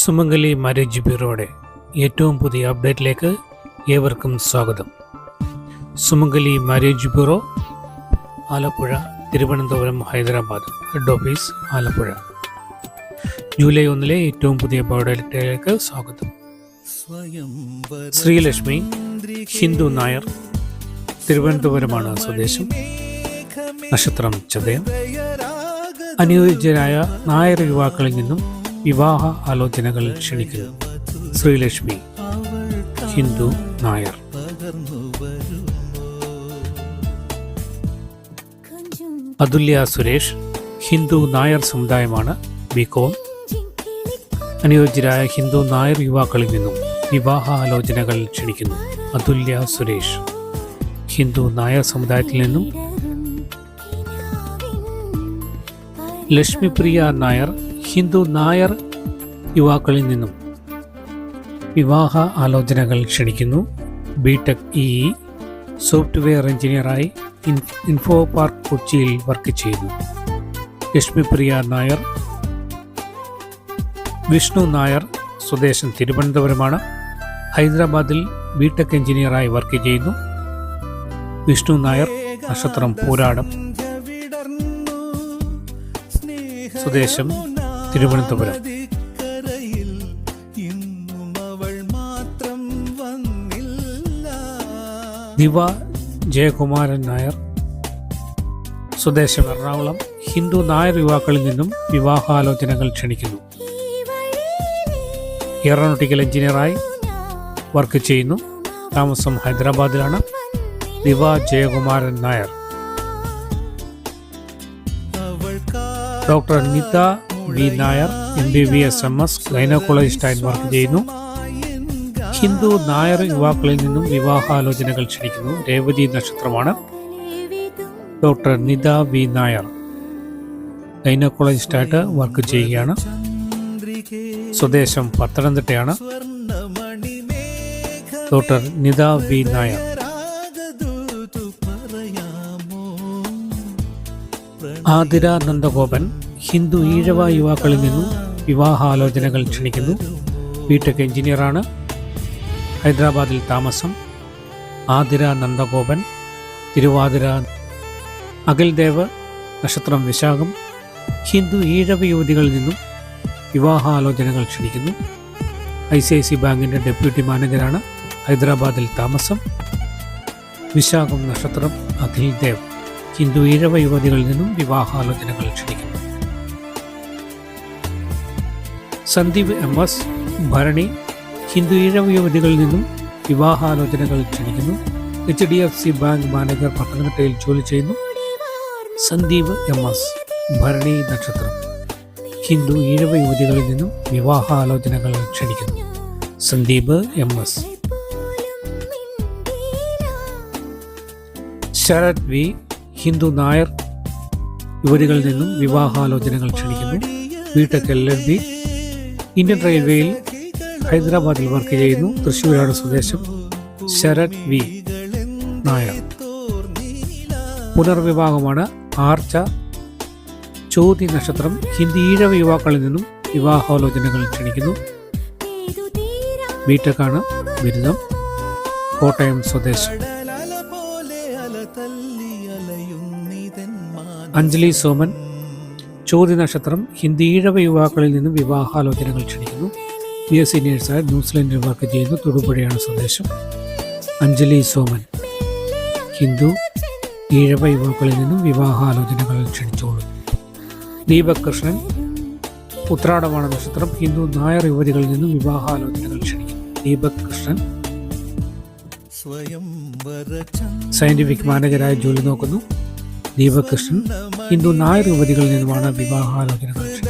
Sumangali marriage ബ്യൂറോയുടെ ഏറ്റവും പുതിയ അപ്ഡേറ്റിലേക്ക് ഏവർക്കും സ്വാഗതം. Sumangali marriage bureau Alappuzha Thiruvananthapuram Hyderabad head office Alappuzha. July ഒന്നിലെ ഏറ്റവും പുതിയ ബയോഡേറ്റയിലേക്ക് സ്വാഗതം. ശ്രീലക്ഷ്മി ഹിന്ദു നായർ തിരുവനന്തപുരമാണ് സ്വദേശം. നക്ഷത്രം ചതയം. അനുയോജ്യരായ നായർ യുവാക്കളിൽ നിന്നും വിവാഹ ആലോചനകൾ ക്ഷണിക്കുന്നു. ശ്രീലക്ഷ്മി ഹിന്ദു നായർ. അതുല്യ സുരേഷ് ഹിന്ദു നായർ സമുദായമാണ് ബികോം. അനുയോജ്യരായ ഹിന്ദു നായർ യുവാക്കളിൽ നിന്നും വിവാഹ ആലോചനകൾ ക്ഷണിക്കുന്നു അതുല്യ സുരേഷ്. ഹിന്ദു നായർ സമുദായത്തിൽ നിന്നും ലക്ഷ്മിപ്രിയ നായർ ഹിന്ദു നായർ യുവാക്കളിൽ നിന്നും വിവാഹ ആലോചനകൾ ക്ഷണിക്കുന്നു. ബിടെക് ഇ സോഫ്റ്റ്വെയർ എഞ്ചിനീയറായി ഇൻ- ഇൻഫോ പാർക്ക് കൊച്ചിയിൽ വർക്ക് ചെയ്യുന്നു. ലക്ഷ്മിപ്രിയ നായർ വിഷ്ണു നായർ സ്വദേശം തിരുവനന്തപുരമാണ്. ഹൈദരാബാദിൽ ബിടെക് എഞ്ചിനീയറായി വർക്ക് ചെയ്യുന്നു. വിഷ്ണു നായർ നക്ഷത്രം പോരാടം സ്വദേശം തിരുവനന്തപുരം. ദിവ ജയകുമാരൻ നായർ സ്വദേശം എറണാകുളം ഹിന്ദു നായർ യുവാക്കളിൽ നിന്നും വിവാഹാലോചനകൾ ക്ഷണിക്കുന്നു. എയറോനോട്ടിക്കൽ എഞ്ചിനീയറായി വർക്ക് ചെയ്യുന്നു. താമസം ഹൈദരാബാദിലാണ്. Diva Jayakumaran Nair. Doctor Nitha V Nair M B B S M S ഗൈനക്കോളജിസ്റ്റായി work ചെയ്യുന്നു. ഹിന്ദു നായർ യുവാക്കളിൽ നിന്നും വിവാഹാലോചനകൾ ക്ഷണിക്കുന്നു. രേവതി നക്ഷത്രമാണ്. ഡോക്ടർ നിത വി നായർ ഗൈനക്കോളജിസ്റ്റായിട്ട് വർക്ക് ചെയ്യുകയാണ്. സ്വദേശം പത്തനംതിട്ടയാണ്. Doctor Nitha V Nair. Athira Nandagopan Hindu Ezhava യുവാക്കളിൽ നിന്നും വിവാഹാലോചനകൾ ക്ഷണിക്കുന്നു. ബിടെക് എഞ്ചിനീയറാണ്. ഹൈദരാബാദിൽ താമസം. ആതിര നന്ദഗോപൻ തിരുവാതിര അഖിൽദേവ് നക്ഷത്രം വിശാഖം ഹിന്ദു ഈഴവ യുവതികളിൽ നിന്നും വിവാഹാലോചനകൾ ക്ഷണിക്കുന്നു. ഐ സി ഐ സി ബാങ്കിന്റെ ഡെപ്യൂട്ടി മാനേജറാണ് ഹൈദരാബാദിൽ താമസം. വിശാഖം നക്ഷത്രം അഖിൽ ദേവ് ഹിന്ദു ഈഴവ യുവതികളിൽ നിന്നും വിവാഹാലോചനകൾ ക്ഷണിക്കുന്നു. സന്ദീപ് എം എസ് ഭരണി ഹിന്ദു ഈഴവ യുവതികളിൽ നിന്നും വിവാഹാലോചനകൾ ക്ഷണിക്കുന്നു. H D F C bank manager പത്തനംതിട്ടയിൽ ജോലി ചെയ്യുന്നു. സന്ദീപ് എം എസ് ഭരണി നക്ഷത്രം. ഹിന്ദു ഈഴവ യുവതികളിൽ നിന്നും വിവാഹാലോചനകൾ ക്ഷണിക്കുന്നു. Sandeep M S. Sarath V Hindu Nair യുവതികളിൽ നിന്നും വിവാഹാലോചനകൾ ക്ഷണിക്കുന്നു. വീട്ടക്കെല്ലി ഇന്ത്യൻ റെയിൽവേയിൽ ഹൈദരാബാദിൽ വർക്ക് ചെയ്യുന്നു. തൃശ്ശൂരാണ് സ്വദേശം. ശരത് വി. നായർ. പുനർവിവാഹമാണ് ആർച്ച. ചോതി നക്ഷത്രം. ഹിന്ദി ഈഴവ യുവാക്കളിൽ നിന്നും വിവാഹാലോചനകൾ ക്ഷണിക്കുന്നു. ബിടെക്കാണ് ബിരുദം. കോട്ടയം സ്വദേശം. അഞ്ജലി സോമൻ ചോദ്യ നക്ഷത്രം ഹിന്ദി ഈഴവ യുവാക്കളിൽ നിന്നും വിവാഹാലോചനകൾ ക്ഷണിക്കുന്നു. ബി എസ് സി നേഴ്സായി ന്യൂസിലൻഡിൽ വർക്ക് ചെയ്യുന്നു. തൊടുപുഴയാണ് സ്വദേശം. അഞ്ജലി സോമൻ ഹിന്ദു ഈഴവ യുവാക്കളിൽ നിന്നും വിവാഹാലോചനകൾ ക്ഷണിച്ചോളൂ. ദീപക് കൃഷ്ണൻ ഉത്രാടമാണ് നക്ഷത്രം. ഹിന്ദു നായർ യുവതികളിൽ നിന്നും വിവാഹാലോചനകൾ ക്ഷണിക്കുന്നു. ദീപക് കൃഷ്ണൻ സയന്റിഫിക് മാനേജരായി ജോലി നോക്കുന്നു. ദീപക് കൃഷ്ണൻ ഹിന്ദു നായർ യുവതികളിൽ നിന്നുമാണ് വിവാഹാലോചനകൾ ക്ഷണിക്കുന്നത്